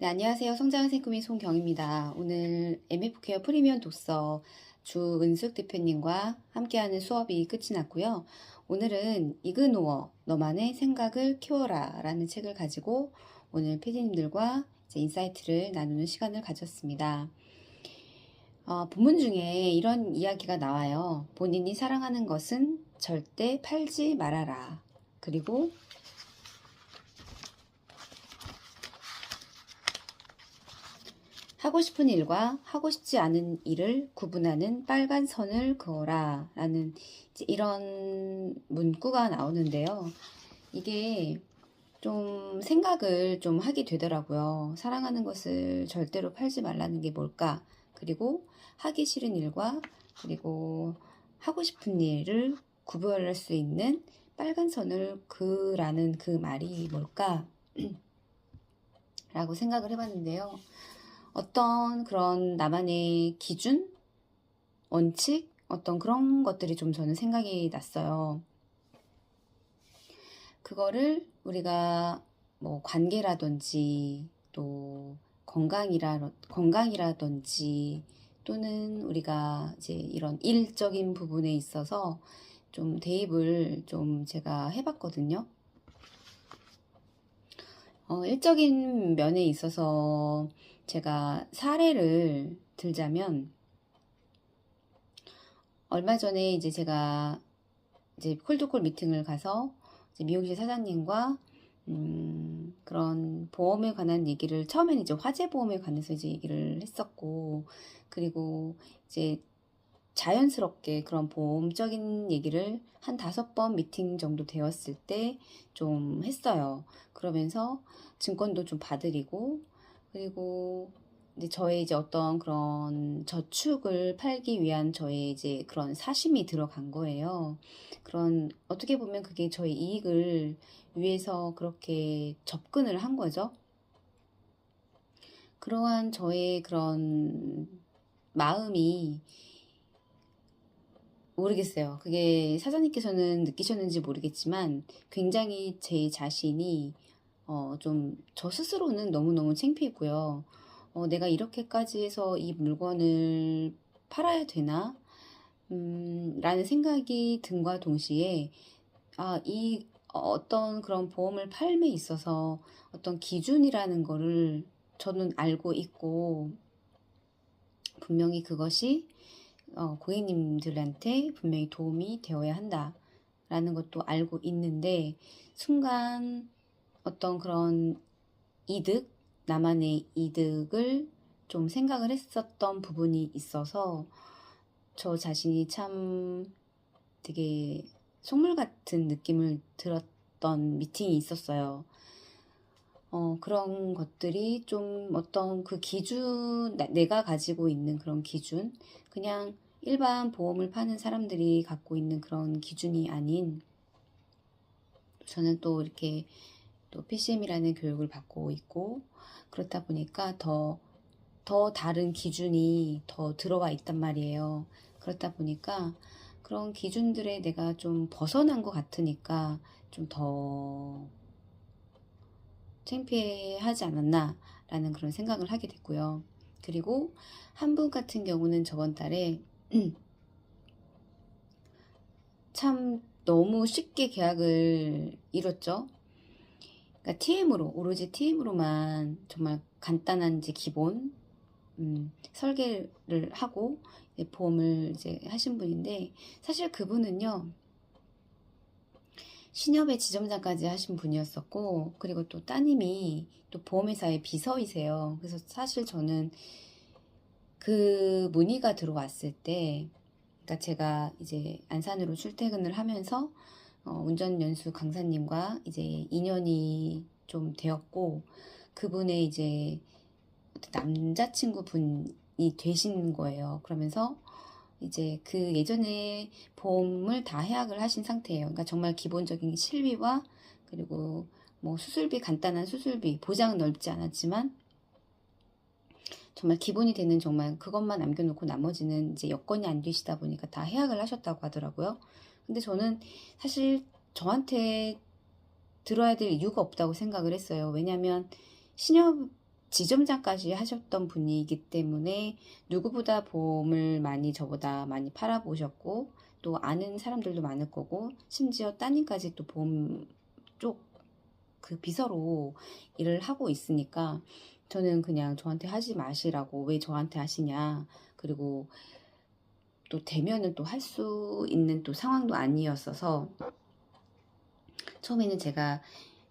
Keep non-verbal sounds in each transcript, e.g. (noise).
네, 안녕하세요. 성장한 생금이 송경입니다. 오늘 MF케어 프리미엄 독서 주은숙 대표님과 함께하는 수업이 끝이 났고요. 오늘은 이그노어 너만의 생각을 키워라 라는 책을 가지고 오늘 이제 인사이트를 나누는 시간을 가졌습니다. 어, 본문 중에 이런 이야기가 나와요. 본인이 사랑하는 것은 절대 팔지 말아라. 그리고 하고 싶은 일과 하고 싶지 않은 일을 구분하는 빨간 선을 그어라 라는 이런 문구가 나오는데요. 이게 좀 생각을 좀 하게 되더라고요. 사랑하는 것을 절대로 팔지 말라는 게 뭘까? 그리고 하기 싫은 일과 그리고 하고 싶은 일을 구별할 수 있는 빨간 선을 그라는 그 말이 뭘까? (clears throat) 라고 생각을 해봤는데요. 어떤 그런 나만의 기준, 원칙, 어떤 그런 것들이 좀 저는 생각이 났어요. 그거를 우리가 뭐 관계라든지 또 건강이라, 건강이라든지 또는 우리가 이제 이런 일적인 부분에 있어서 좀 대입을 좀 제가 해봤거든요. 어, 일적인 면에 있어서 제가 사례를 들자면 얼마 전에 이제 제가 이제 콜드콜 미팅을 가서 미용실 사장님과 음, 그런 보험에 관한 얘기를 처음에는 이제 화재 보험에 관해서 이제 얘기를 했었고 그리고 이제 자연스럽게 그런 보험적인 얘기를 한 다섯 번 미팅 정도 되었을 때 좀 했어요. 그러면서 증권도 좀 봐드리고 그리고 이제 저의 이제 어떤 그런 저축을 팔기 위한 저의 이제 그런 사심이 들어간 거예요. 그런 어떻게 보면 그게 저의 이익을 위해서 그렇게 접근을 한 거죠. 그러한 저의 그런 마음이 모르겠어요. 그게 사장님께서는 느끼셨는지 모르겠지만 굉장히 제 자신이 어, 좀 저 스스로는 너무너무 창피했고요. 어, 내가 이렇게까지 해서 이 물건을 팔아야 되나? 음, 라는 생각이 든과 동시에 아, 이 어떤 그런 보험을 팔매 있어서 어떤 기준이라는 거를 저는 알고 있고 분명히 그것이 어, 고객님들한테 분명히 도움이 되어야 한다 라는 것도 알고 있는데 순간 어떤 그런 이득, 나만의 이득을 좀 생각을 했었던 부분이 있어서 저 자신이 참 되게 속물 같은 느낌을 들었던 미팅이 있었어요. 어, 그런 것들이 좀 어떤 그 기준, 나- 내가 가지고 있는 그런 기준, 그냥 일반 보험을 파는 사람들이 갖고 있는 그런 기준이 아닌, 저는 또 이렇게 또 PCM이라는 교육을 받고 있고, 그렇다 보니까 더, 더 다른 기준이 더 들어와 있단 말이에요. 그렇다 보니까 그런 기준들에 내가 좀 벗어난 것 같으니까 좀 더 창피하지 않았나라는 그런 생각을 하게 됐고요. 그리고 한 분 같은 경우는 저번 달에 (clears throat) 참 너무 쉽게 계약을 이뤘죠. 그러니까 TM으로 오로지 TM으로만 정말 간단한 이제 기본 음, 설계를 하고 이제 보험을 이제 하신 분인데 사실 그분은요. 신협의 지점장까지 하신 분이었었고, 그리고 또 따님이 또 보험회사의 비서이세요. 그래서 사실 저는 그 문의가 들어왔을 때, 그러니까 제가 이제 안산으로 출퇴근을 하면서 어, 운전 연수 강사님과 이제 인연이 좀 되었고, 그분의 이제 남자친구 분이 되신 거예요. 그러면서 이제 그 예전에 보험을 다 해약을 하신 상태예요. 그러니까 정말 기본적인 실비와 그리고 뭐 수술비 간단한 수술비 보장은 넓지 않았지만 정말 기본이 되는 정말 그것만 남겨놓고 나머지는 이제 여건이 안 되시다 보니까 다 해약을 하셨다고 하더라고요. 근데 저는 사실 저한테 들어야 될 이유가 없다고 생각을 했어요. 왜냐하면 신협 지점장까지 하셨던 분이기 때문에 누구보다 보험을 많이 저보다 많이 팔아보셨고 또 아는 사람들도 많을 거고 심지어 따님까지 또 보험 쪽 그 비서로 일을 하고 있으니까 저는 그냥 저한테 하지 마시라고 왜 저한테 하시냐 그리고 또 되면은 또할 수 있는 또 상황도 아니었어서 처음에는 제가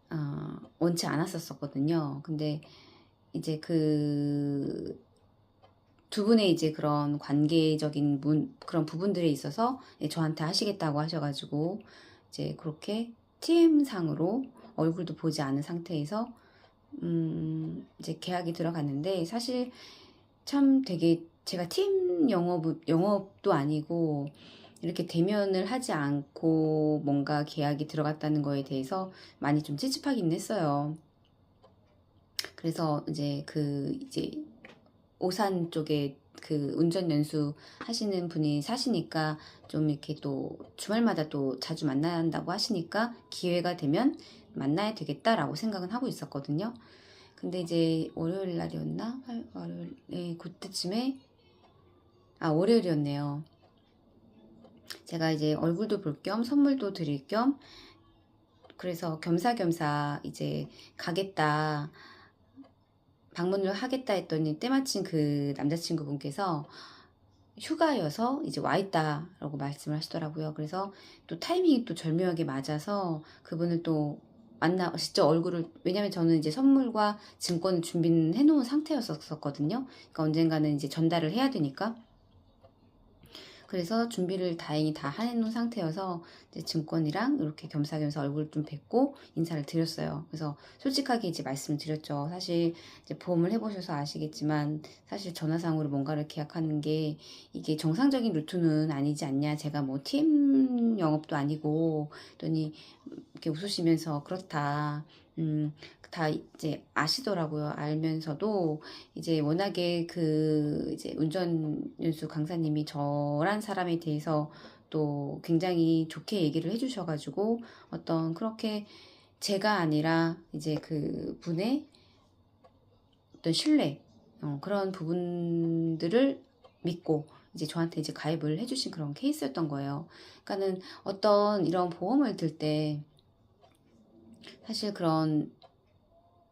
어, 원치 않았었거든요. 근데 이제 그 두 분의 이제 그런 관계적인 문, 그런 부분들에 있어서 예, 저한테 하시겠다고 하셔가지고 이제 그렇게 TM상으로 얼굴도 보지 않은 상태에서 음, 이제 계약이 들어갔는데 사실 참 되게 제가 팀 영업, 영업도 아니고 이렇게 대면을 하지 않고 뭔가 계약이 들어갔다는 거에 대해서 많이 좀 찝찝하긴 했어요. 그래서 이제 그 이제 오산 쪽에 그 운전 연수 하시는 분이 사시니까 좀 이렇게 또 주말마다 또 자주 만난다고 하시니까 기회가 되면 만나야 되겠다라고 생각은 하고 있었거든요. 근데 이제 월요일 날이었나? 할- 월요일, 네, 그때쯤에, 아, 월요일이었네요. 제가 이제 얼굴도 볼 겸 선물도 드릴 겸 그래서 겸사겸사 이제 가겠다. 방문을 하겠다 했더니 때마침 그 남자친구분께서 휴가여서 이제 와 있다라고 말씀을 하시더라고요. 그래서 또 타이밍이 또 절묘하게 맞아서 그분을 또 만나 직접 얼굴을 왜냐면 저는 이제 선물과 증권을 준비는 해놓은 상태였었거든요. 그러니까 언젠가는 이제 전달을 해야 되니까. 그래서 준비를 다행히 다 해놓은 상태여서 이제 증권이랑 이렇게 겸사겸사 얼굴 좀 뵙고 인사를 드렸어요. 그래서 솔직하게 이제 말씀을 드렸죠. 사실 이제 보험을 해보셔서 아시겠지만 사실 전화상으로 뭔가를 계약하는 게 이게 정상적인 루트는 아니지 않냐. 제가 뭐 팀 영업도 아니고 또니 이렇게 웃으시면서 그렇다. 음, 다 이제 아시더라고요. 알면서도 이제 워낙에 그 이제 운전 연수 강사님이 저란 사람에 대해서 또 굉장히 좋게 얘기를 해주셔가지고 어떤 그렇게 제가 아니라 이제 그 분의 어떤 신뢰 어, 그런 부분들을 믿고 이제 저한테 이제 가입을 해주신 그런 케이스였던 거예요. 그러니까는 어떤 이런 보험을 들 때 사실 그런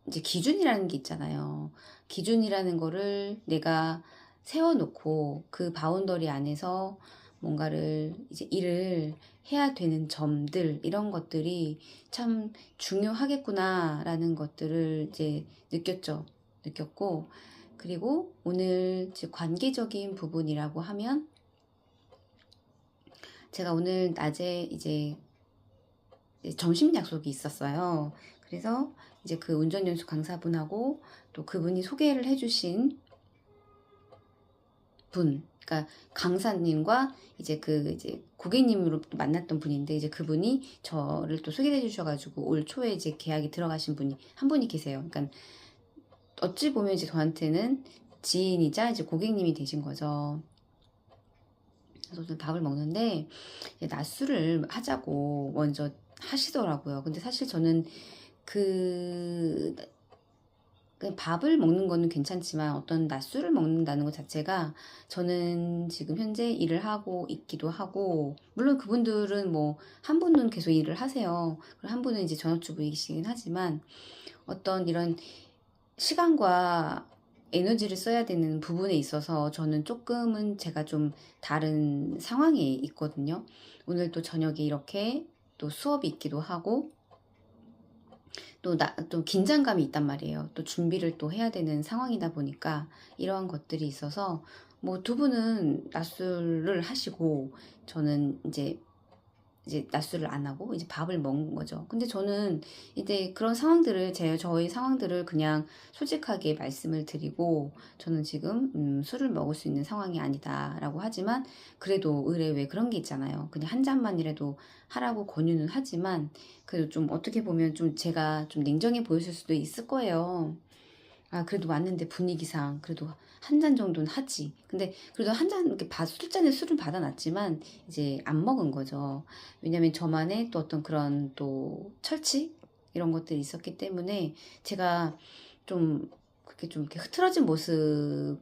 이제 기준이라는 게 있잖아요. 기준이라는 거를 내가 세워놓고 그 바운더리 안에서 뭔가를 이제 일을 해야 되는 점들 이런 것들이 참 중요하겠구나라는 것들을 이제 느꼈죠. 느꼈고 그리고 오늘 이제 관계적인 부분이라고 하면 제가 오늘 낮에 이제 점심 약속이 있었어요. 그래서 이제 그 운전 연수 강사분하고 또 그분이 소개를 해주신 분, 그러니까 강사님과 이제 그 이제 고객님으로 만났던 분인데 이제 그분이 저를 또 소개해 주셔가지고 올 초에 이제 계약이 들어가신 분이 한 분이 계세요. 그러니까 어찌 보면 이제 저한테는 지인이자 이제 고객님이 되신 거죠. 그래서 오늘 밥을 먹는데 낮술을 하자고 먼저 하시더라고요. 근데 사실 저는 그 그냥 밥을 먹는 거는 괜찮지만 어떤 낮술을 먹는다는 것 자체가 저는 지금 현재 일을 하고 있기도 하고 물론 그분들은 뭐 한 분은 계속 일을 하세요. 한 분은 이제 전업주부이시긴 하지만 어떤 이런 시간과 에너지를 써야 되는 부분에 있어서 저는 조금은 제가 좀 다른 상황에 있거든요. 오늘 또 저녁에 이렇게 또 수업이 있기도 하고 또, 나, 또 긴장감이 있단 말이에요. 또 준비를 또 해야 되는 상황이다 보니까 이러한 것들이 있어서 뭐 두 분은 낮술을 하시고 저는 이제 이제 낮술을 안 하고 이제 밥을 먹는 거죠. 근데 저는 이제 그런 상황들을 제 저희 상황들을 그냥 솔직하게 말씀을 드리고 저는 지금 음, 술을 먹을 수 있는 상황이 아니다라고 하지만 그래도 의뢰 왜 그런 게 있잖아요. 그냥 한 잔만이라도 하라고 권유는 하지만 그래도 좀 어떻게 보면 좀 제가 좀 냉정해 보였을 수도 있을 거예요. 아, 그래도 왔는데 분위기상 그래도 한 잔 정도는 하지. 근데 그래도 한 잔 이렇게 바, 술잔에 술을 받아놨지만 이제 안 먹은 거죠. 왜냐면 저만의 또 어떤 그런 또 철칙 이런 것들이 있었기 때문에 제가 좀 그렇게 좀 이렇게 흐트러진 모습을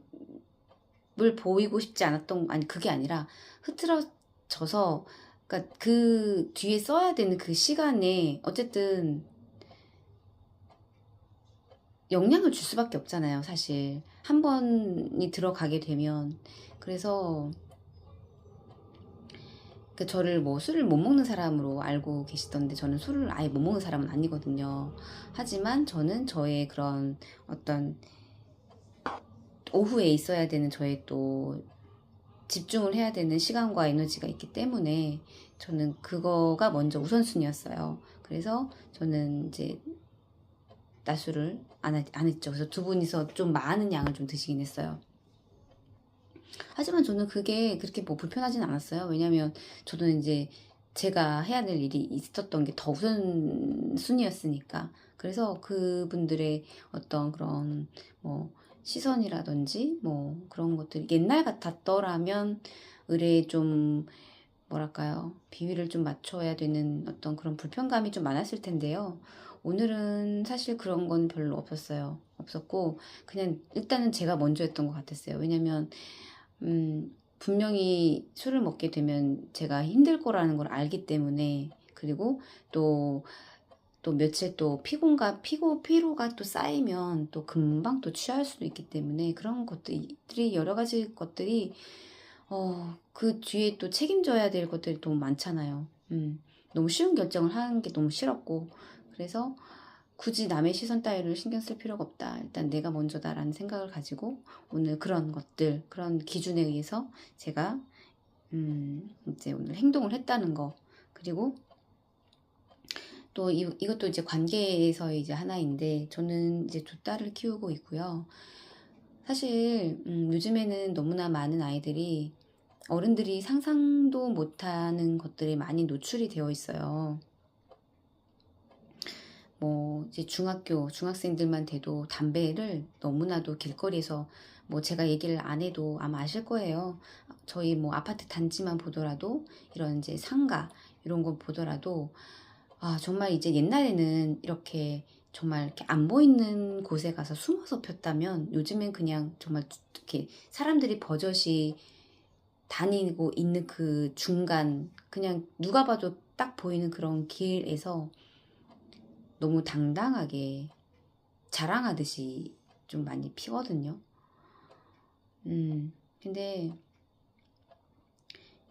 보이고 싶지 않았던 아니 그게 아니라 흐트러져서 그러니까 그 뒤에 써야 되는 그 시간에 어쨌든 영향을 줄 수밖에 없잖아요, 사실. 한 번이 들어가게 되면. 그래서 그 저를 뭐 술을 못 먹는 사람으로 알고 계시던데 저는 술을 아예 못 먹는 사람은 아니거든요. 하지만 저는 저의 그런 어떤 오후에 있어야 되는 저의 또 집중을 해야 되는 시간과 에너지가 있기 때문에 저는 그거가 먼저 우선순위였어요. 그래서 저는 이제 낮술을 안, 했- 안 했죠. 그래서 두 분이서 좀 많은 양을 좀 드시긴 했어요. 하지만 저는 그게 그렇게 뭐 불편하진 않았어요. 왜냐면 저는 이제 제가 해야 될 일이 있었던 게 더 우선순위였으니까. 그래서 그분들의 어떤 그런 뭐 시선이라든지 뭐 그런 것들이 옛날 같았더라면 의뢰에 좀 뭐랄까요 비위를 좀 맞춰야 되는 어떤 그런 불편감이 좀 많았을 텐데요. 오늘은 사실 그런 건 별로 없었어요. 없었고 그냥 일단은 제가 먼저 했던 것 같았어요. 왜냐면 음, 분명히 술을 먹게 되면 제가 힘들 거라는 걸 알기 때문에 그리고 또또 며칠 또 피곤과 피고 피로가 또 쌓이면 또 금방 또 취할 수도 있기 때문에 그런 것들이 여러 가지 것들이 어, 그 뒤에 또 책임져야 될 것들이 너무 많잖아요. 음, 너무 쉬운 결정을 하는 게 너무 싫었고 그래서 굳이 남의 시선 따위를 신경 쓸 필요가 없다. 일단 내가 먼저다라는 생각을 가지고 오늘 그런 것들, 그런 기준에 의해서 제가 음, 이제 오늘 행동을 했다는 거. 그리고 또 이, 이것도 이제 관계에서의 이제 하나인데 저는 이제 두 딸을 키우고 있고요. 사실 음, 요즘에는 너무나 많은 아이들이 어른들이 상상도 못하는 것들이 많이 노출이 되어 있어요. 뭐 이제 중학교 중학생들만 돼도 담배를 너무나도 길거리에서 뭐 제가 얘기를 안 해도 아마 아실 거예요. 저희 뭐 아파트 단지만 보더라도 이런 이제 상가 이런 거 보더라도 아 정말 이제 옛날에는 이렇게 정말 이렇게 안 보이는 곳에 가서 숨어서 폈다면 요즘엔 그냥 정말 이렇게 사람들이 버젓이 다니고 있는 그 중간 그냥 누가 봐도 딱 보이는 그런 길에서 너무 당당하게 자랑하듯이 좀 많이 피거든요. 음, 근데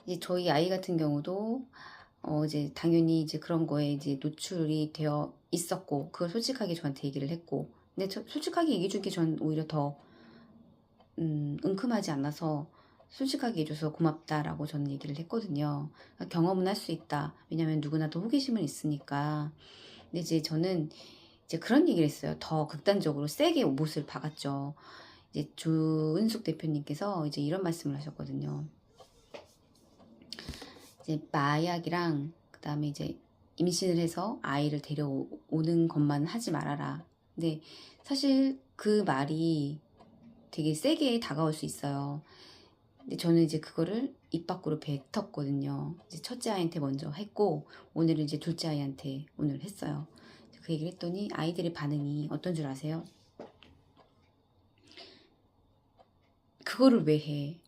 이제 저희 아이 같은 경우도 어 이제 당연히 이제 그런 거에 이제 노출이 되어 있었고 그걸 솔직하게 저한테 얘기를 했고 근데 저, 솔직하게 얘기해 준 게 전 오히려 더 음, 은큼하지 않아서 솔직하게 해줘서 고맙다라고 저는 얘기를 했거든요. 그러니까 경험은 할 수 있다. 왜냐면 누구나 도 호기심은 있으니까. 근데 이제 저는 이제 그런 얘기를 했어요. 더 극단적으로 세게 못을 박았죠. 이제 조은숙 대표님께서 이제 이런 말씀을 하셨거든요. 이제 마약이랑 그다음에 이제 임신을 해서 아이를 데려오는 것만 하지 말아라. 근데 사실 그 말이 되게 세게 다가올 수 있어요. 근데 저는 이제 그거를 입 밖으로 뱉었거든요. 이제 첫째 아이한테 먼저 했고 오늘은 이제 둘째 아이한테 오늘 했어요. 그 얘기를 했더니 아이들의 반응이 어떤 줄 아세요? 그거를 왜 해?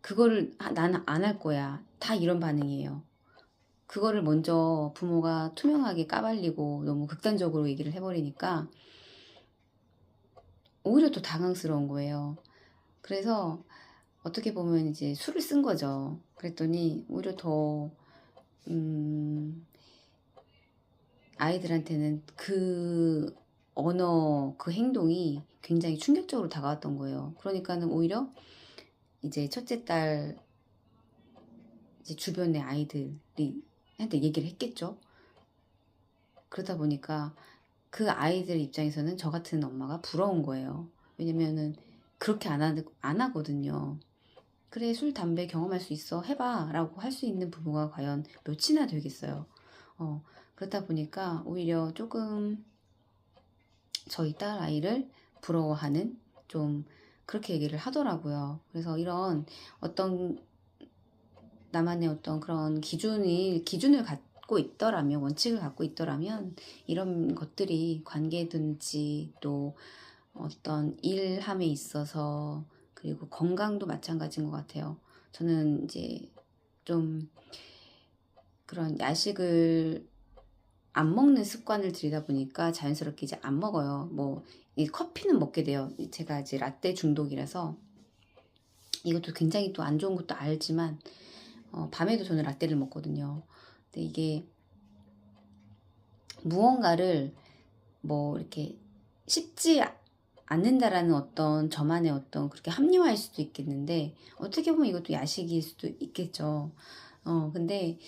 그거를 아, 나는 안 할 거야. 다 이런 반응이에요. 그거를 먼저 부모가 투명하게 까발리고 너무 극단적으로 얘기를 해버리니까 오히려 더 당황스러운 거예요. 그래서 어떻게 보면 이제 술을 쓴 거죠. 그랬더니 오히려 더, 음, 아이들한테는 그 언어, 그 행동이 굉장히 충격적으로 다가왔던 거예요. 그러니까는 오히려 이제 첫째 딸 이제 주변의 아이들이 한테 얘기를 했겠죠. 그러다 보니까 그 아이들 입장에서는 저 같은 엄마가 부러운 거예요. 왜냐면은 그렇게 안, 하, 안 하거든요. 그래, 술, 담배 경험할 수 있어. 해봐. 라고 할 수 있는 부부가 과연 몇이나 되겠어요. 어, 그러다 보니까 오히려 조금 저희 딸 아이를 부러워하는 좀 그렇게 얘기를 하더라고요. 그래서 이런 어떤 나만의 어떤 그런 기준이, 기준을 갖고 있더라면, 원칙을 갖고 있더라면, 이런 것들이 관계든지 또, 어떤 일함에 있어서 그리고 건강도 마찬가지인 것 같아요. 저는 이제 좀 그런 야식을 안 먹는 습관을 들이다 보니까 자연스럽게 이제 안 먹어요. 뭐, 이 커피는 먹게 돼요. 제가 이제 라떼 중독이라서 이것도 굉장히 또 안 좋은 것도 알지만, 어, 밤에도 저는 라떼를 먹거든요. 근데 이게 무언가를 뭐 이렇게 씹지 않는다라는 어떤 저만의 어떤 그렇게 합리화할 수도 있겠는데, 어떻게 보면 이것도 야식일 수도 있겠죠. 어, 근데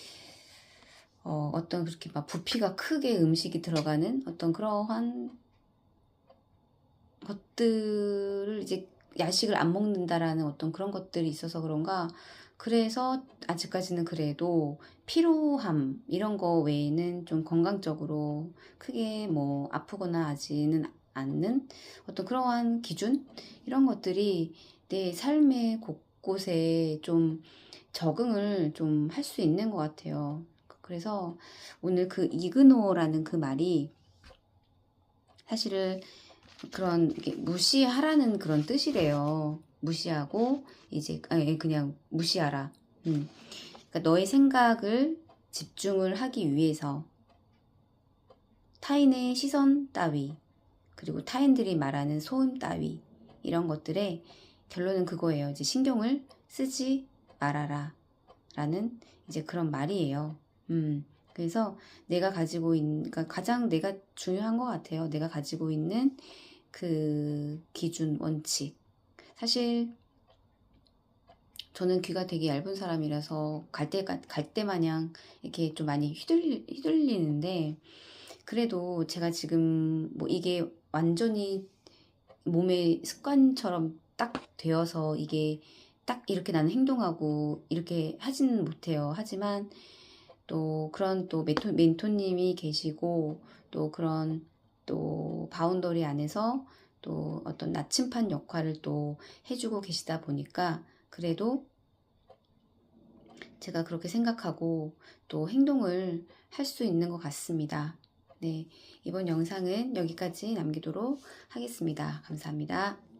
어, 어떤 그렇게 막 부피가 크게 음식이 들어가는 어떤 그러한 것들을 이제 야식을 안 먹는다라는 어떤 그런 것들이 있어서 그런가. 그래서 아직까지는 그래도 피로함 이런 거 외에는 좀 건강적으로 크게 뭐 아프거나 하지는 않는 어떤 그러한 기준 이런 것들이 내 삶의 곳곳에 좀 적응을 좀 할 수 있는 것 같아요. 그래서 오늘 그 이그노라는 그 말이 사실은 그런 무시하라는 그런 뜻이래요. 무시하고 이제 그냥 무시하라. 음. 그러니까 너의 생각을 집중을 하기 위해서 타인의 시선 따위 그리고 타인들이 말하는 소음 따위 이런 것들에 결론은 그거예요. 이제 신경을 쓰지 말아라. 라는 이제 그런 말이에요. 음, 그래서 내가 가지고 있는, 그러니까 가장 내가 중요한 것 같아요. 내가 가지고 있는 그 기준, 원칙. 사실 저는 귀가 되게 얇은 사람이라서 갈 때, 갈 때 마냥 이렇게 좀 많이 휘둘리, 휘둘리는데, 그래도 제가 지금 뭐 이게 완전히 몸의 습관처럼 딱 되어서 이게 딱 이렇게 나는 행동하고 이렇게 하지는 못해요. 하지만 또 그런 또 멘토, 멘토님이 계시고 또 그런 또 바운더리 안에서 또 어떤 나침판 역할을 또 해주고 계시다 보니까 그래도 제가 그렇게 생각하고 또 행동을 할 수 있는 것 같습니다. 네, 이번 영상은 여기까지 남기도록 하겠습니다. 감사합니다.